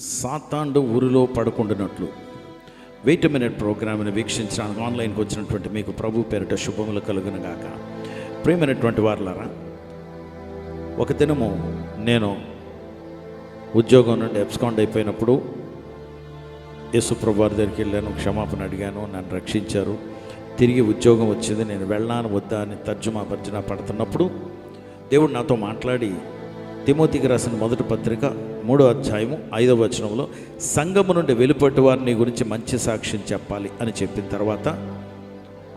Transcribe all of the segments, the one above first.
సాతాండు ఊరిలో పడుకుంటున్నట్లు. Wait minute ప్రోగ్రామ్ని వీక్షించడానికి ఆన్లైన్కి వచ్చినటువంటి మీకు ప్రభు పేరిట శుభములు కలుగును గాక ప్రియమైనటువంటి వారులారా. ఒక దినము నేను ఉద్యోగం నుండి ఎబ్స్కాండ్ అయిపోయినప్పుడు యేసు ప్రభు వారి దగ్గరికి వెళ్ళాను క్షమాపణ అడిగాను నన్ను రక్షించారు. తిరిగి ఉద్యోగం వచ్చింది నేను వెళ్ళాను వద్దా అని తర్జుమా భర్జన పడుతున్నప్పుడు దేవుడు నాతో మాట్లాడి తిమోతికి రాసిన మొదటి పత్రిక మూడో అధ్యాయము ఐదవ వచనంలో సంఘము నుండి వెలుపటి వారిని గురించి మంచి సాక్ష్యం చెప్పాలి అని చెప్పిన తర్వాత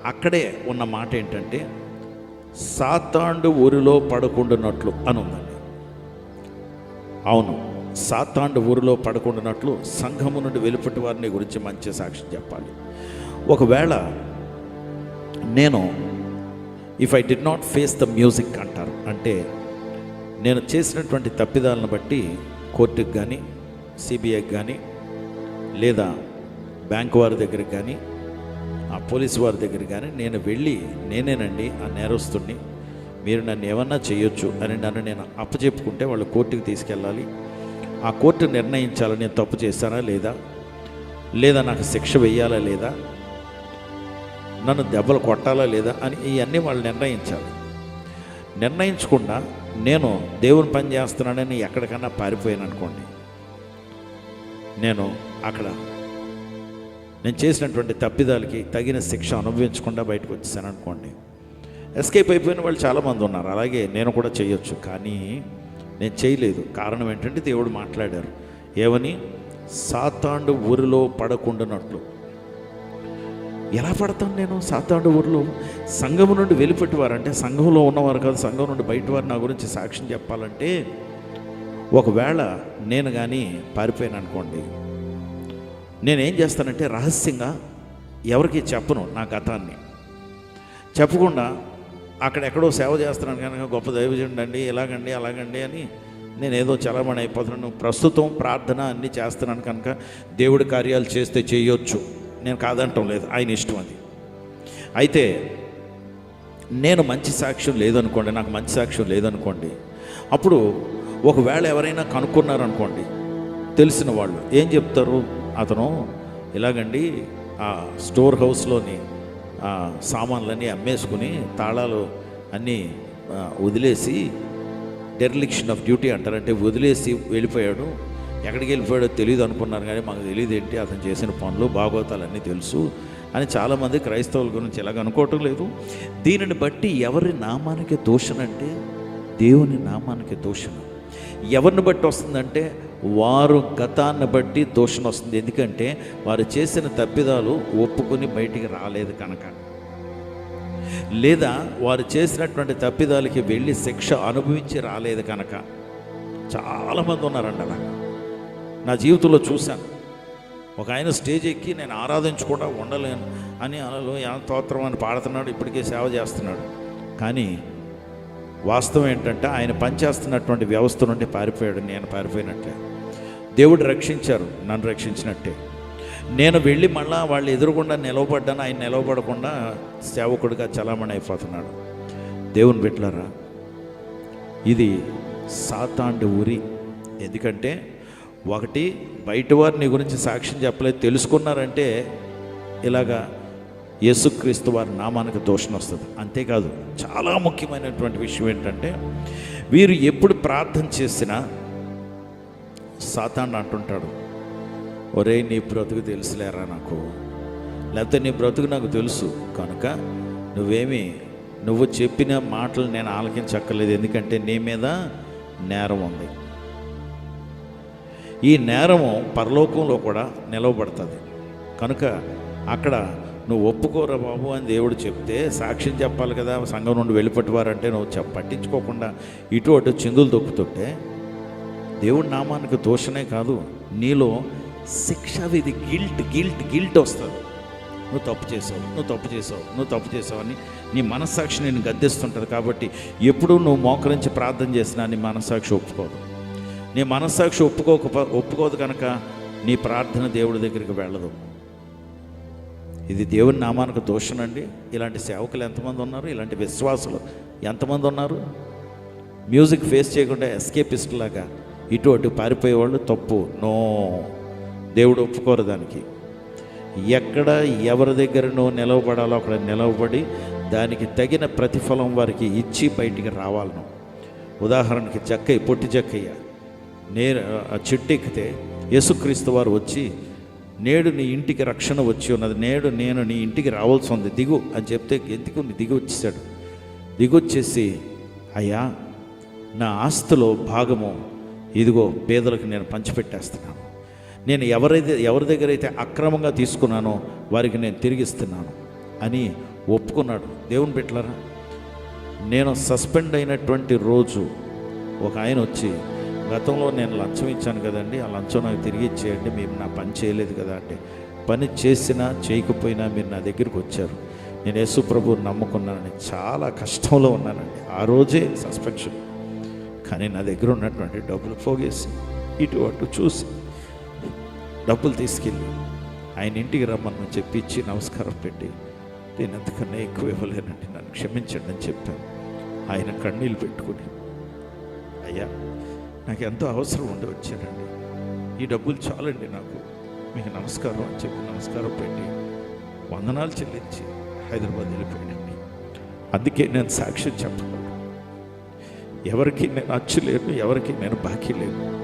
అక్కడే ఉన్న మాట ఏంటంటే సాతాండు ఊరిలో పడుకుండునట్లు అని ఉందండి. అవును సాతాండు ఊరిలో పడుకుండునట్లు సంఘము నుండి వెలుపటి వారిని గురించి మంచి సాక్ష్యం చెప్పాలి. ఒకవేళ నేను if I do not face the music అంటారు అంటే నేను చేసినటువంటి తప్పిదాలను బట్టి కోర్టుకి కానీ సిబిఐకి కానీ లేదా బ్యాంక్ వారి దగ్గరికి కానీ ఆ పోలీస్ వారి దగ్గర కానీ నేను వెళ్ళి నేనేనండి ఆ నేరస్తుడిని మీరు నన్ను ఏమన్నా చేయొచ్చు అని నన్ను నేను అప్పచెప్పుకుంటే వాళ్ళు కోర్టుకి తీసుకెళ్ళాలి. ఆ కోర్టు నిర్ణయించాలని నేను తప్పు చేశానా లేదా? లేదా నాకు శిక్ష వెయ్యాలా లేదా? నన్ను దెబ్బలు కొట్టాలా లేదా అని ఇవన్నీ వాళ్ళు నిర్ణయించాలి. నిర్ణయించకుండా నేను దేవుని పని చేస్తున్నానని ఎక్కడికన్నా పారిపోయాను అనుకోండి. నేను అక్కడ నేను చేసినటువంటి తప్పిదాలకి తగిన శిక్ష అనుభవించకుండా బయటకు వచ్చేసాను అనుకోండి. ఎస్కేప్ అయిపోయిన వాళ్ళు చాలామంది ఉన్నారు. అలాగే నేను కూడా చేయొచ్చు. కానీ నేను చేయలేదు. కారణం ఏంటంటే దేవుడు మాట్లాడారు. ఏమని? సాతాండు ఊరిలో పడకుండానట్లు. ఎలా పడతాను నేను? సాతాండు ఊర్లో సంఘం నుండి వెలిపెట్టేవారు అంటే సంఘంలో ఉన్నవారు కాదు సంఘం నుండి బయట వారు నా గురించి సాక్ష్యం చెప్పాలంటే ఒకవేళ నేను కానీ పారిపోయాను అనుకోండి నేనేం చేస్తానంటే రహస్యంగా ఎవరికి చెప్పను నా గతాన్ని. చెప్పకుండా అక్కడెక్కడో సేవ చేస్తున్నాను కనుక గొప్ప దైవజండి ఇలాగండి అలాగండి అని నేను ఏదో చలమణి అయిపోతున్నాను. ప్రస్తుతం ప్రార్థన అన్నీ చేస్తున్నాను కనుక దేవుడి కార్యాలు చేస్తే చేయొచ్చు. నేను కాదంటం లేదు. ఆయన ఇష్టం అది. అయితే నేను మంచి సాక్ష్యం లేదనుకోండి నాకు మంచి సాక్ష్యం లేదనుకోండి అప్పుడు ఒకవేళ ఎవరైనా కనుక్కున్నారనుకోండి తెలిసిన వాళ్ళు ఏం చెప్తారు? అతను ఇలాగండి ఆ స్టోర్ హౌస్లోని ఆ సామాన్లన్నీ అమ్మేసుకుని తాళాలు అన్నీ వదిలేసి డెర్లిక్షన్ ఆఫ్ డ్యూటీ అంటారంటే వదిలేసి వెళ్ళిపోయాడు. ఎక్కడికి వెళ్ళిపోయాడో తెలియదు అనుకున్నారు కానీ మాకు తెలియదు ఏంటి అతను చేసిన పనులు భాగవతాలన్నీ తెలుసు అని చాలామంది క్రైస్తవుల గురించి ఎలాగ అనుకోవటం లేదు. దీనిని బట్టి ఎవరి నామానికి దూషణ అంటే దేవుని నామానికి దూషణ ఎవరిని బట్టి వస్తుందంటే వారు గతాన్ని బట్టి దూషణ వస్తుంది. ఎందుకంటే వారు చేసిన తప్పిదాలు ఒప్పుకొని బయటికి రాలేదు కనుక. లేదా వారు చేసినటువంటి తప్పిదాలకి వెళ్ళి శిక్ష అనుభవించి రాలేదు కనుక. చాలామంది ఉన్నారంట అలాగా. నా జీవితంలో చూశాను. ఒక ఆయన స్టేజ్ ఎక్కి నేను ఆరాధించకుండా ఉండలేను అని అలలో స్తోత్రం అని పాడుతున్నాడు ఇప్పటికే సేవ చేస్తున్నాడు. కానీ వాస్తవం ఏంటంటే ఆయన పనిచేస్తున్నటువంటి వ్యవస్థ నుండి పారిపోయాడు నేను పారిపోయినట్టే. దేవుడు రక్షించారు నన్ను రక్షించినట్టే. నేను వెళ్ళి మళ్ళా వాళ్ళు ఎదురుగుండా నిలవబడ్డాను ఆయన నిలవబడకుండా సేవకుడిగా చలామణి అయిపోతున్నాడు. దేవుని బిడ్డలారా ఇది సాతాండు ఊరి. ఎందుకంటే ఒకటి బయటవారు నీ గురించి సాక్ష్యం చెప్పలేదు. తెలుసుకున్నారంటే ఇలాగా యేసుక్రీస్తు వారి నామానికి దోషణ వస్తుంది. అంతేకాదు చాలా ముఖ్యమైనటువంటి విషయం ఏంటంటే వీరు ఎప్పుడు ప్రార్థన చేసినా సాతాండు అంటుంటాడు ఒరే నీ బ్రతుకు తెలుసులేరా నాకు? లేకపోతే నీ బ్రతుకు నాకు తెలుసు. కనుక నువ్వేమి నువ్వు చెప్పిన మాటలు నేను ఆలకించక్కర్లేదు. ఎందుకంటే నీ మీద నేరం ఉంది. ఈ నేరము పరలోకంలో కూడా నిలవబడుతుంది. కనుక అక్కడ నువ్వు ఒప్పుకోరా బాబు అని దేవుడు చెప్తే సాక్ష్యం చెప్పాలి కదా సంఘం నుండి వెళ్ళిపెట్టువారంటే నువ్వు చెప్ప పట్టించుకోకుండా ఇటు అటు చిందులు తొక్కుతుంటే దేవుడి నామానికి దోషనే కాదు నీలో శిక్ష విధి గిల్ట్ గిల్ట్ గిల్ట్ వస్తుంది. నువ్వు తప్పు చేసావు నువ్వు తప్పు చేసావు నువ్వు తప్పు చేసావు అని నీ మనస్సాక్షి నేను గద్దెస్తుంటుంది కాబట్టి ఎప్పుడు నువ్వు మోకరించి ప్రార్థన చేసినా నీ మనస్సాక్షి ఒప్పుకోదు. నీ మనస్సాక్షి ఒప్పుకోక ఒప్పుకోదు కనుక నీ ప్రార్థన దేవుడి దగ్గరికి వెళ్ళదు. ఇది దేవుని నామానికి దోషనండి ఇలాంటి సేవకులు ఎంతమంది ఉన్నారు? ఇలాంటి విశ్వాసులు ఎంతమంది ఉన్నారు? మ్యూజిక్ ఫేస్ చేయకుండా ఎస్కేపిస్ట్ లాగా ఇటు అటు పారిపోయేవాళ్ళు తప్పు. నో. దేవుడు ఒప్పుకోరు దానికి. ఎక్కడ ఎవరి దగ్గర నువ్వు నిలవబడాలో అక్కడ నిలవబడి దానికి తగిన ప్రతిఫలం వారికి ఇచ్చి బయటికి రావాలను ఉదాహరణకి జక్కయ్య పొట్టి జక్కయ్య నేను ఆ చెట్టు ఎక్కితే యేసుక్రీస్తు వారు వచ్చి నేడు నీ ఇంటికి రక్షణ వచ్చి ఉన్నది. నేడు నేను నీ ఇంటికి రావాల్సి ఉంది. దిగు అని చెప్తే ఎందుకు దిగి వచ్చేసాడు దిగొచ్చేసి అయ్యా నా ఆస్తిలో భాగము ఇదిగో పేదలకు నేను పంచిపెట్టేస్తున్నాను. నేను ఎవరైతే ఎవరి దగ్గర అయితే అక్రమంగా తీసుకున్నానో వారికి నేను తిరిగిస్తున్నాను అని ఒప్పుకున్నాడు. దేవుని పెట్టలరా నేను సస్పెండ్ అయినటువంటి రోజు ఒక ఆయన వచ్చి గతంలో నేను లంచం ఇచ్చాను కదండి ఆ లంచం నాకు తిరిగి ఇచ్చేయండి మేము నా పని చేయలేదు కదా అంటే. పని చేసినా చేయకపోయినా మీరు నా దగ్గరికి వచ్చారు. నేను యేసు ప్రభు నమ్ముకున్నానని చాలా కష్టంలో ఉన్నానండి. ఆ రోజే సస్పెన్షన్. కానీ నా దగ్గర ఉన్నటువంటి డబ్బులు పోగేసి ఇటు అటు చూసి డబ్బులు తీసుకెళ్ళి ఆయన ఇంటికి రమ్మని చెప్పి ఇచ్చి నమస్కారం పెట్టి నేను ఎంతకన్నా ఎక్కువ ఇవ్వలేనండి. నన్ను క్షమించండి అని చెప్పాను. ఆయన కన్నీళ్ళు పెట్టుకుని అయ్యా నాకు ఎంతో అవసరం ఉండి వచ్చానండి ఈ డబ్బులు చాలండి నాకు. మీకు నమస్కారం అని చెప్పి నమస్కారం పెట్టి వందనాలు చెల్లించి హైదరాబాద్ వెళ్ళిపోయానండి. అందుకే నేను సాక్ష్యం చెప్పగలను. ఎవరికి నేను అచ్చు లేను ఎవరికి నేను బాకీ లేను.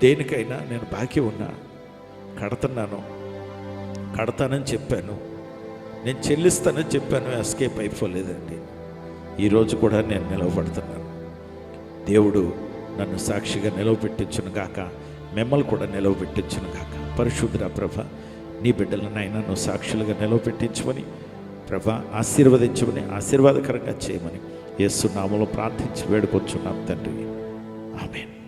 దేనికైనా నేను బాకీ ఉన్నా కడుతున్నాను కడతానని చెప్పాను. నేను చెల్లిస్తానని చెప్పాను ఎస్కేప్ అయిపోలేదండి. ఈరోజు కూడా నేను నిలవబడుతున్నాను దేవుడు నన్ను సాక్షిగా నిలవబెట్టించును గాక. మిమ్మల్ని కూడా నిలవబెట్టించును గాక. పరిశుద్ధ ప్రభ నీ బిడ్డలను ఆయన నువ్వు సాక్షులుగా నిలవబెట్టించమని ప్రభ ఆశీర్వదించమని ఆశీర్వాదకరంగా చేయమని ఏసునామలో ప్రార్థించి వేడుకొచ్చున్నాం తండ్రి. ఆమెను.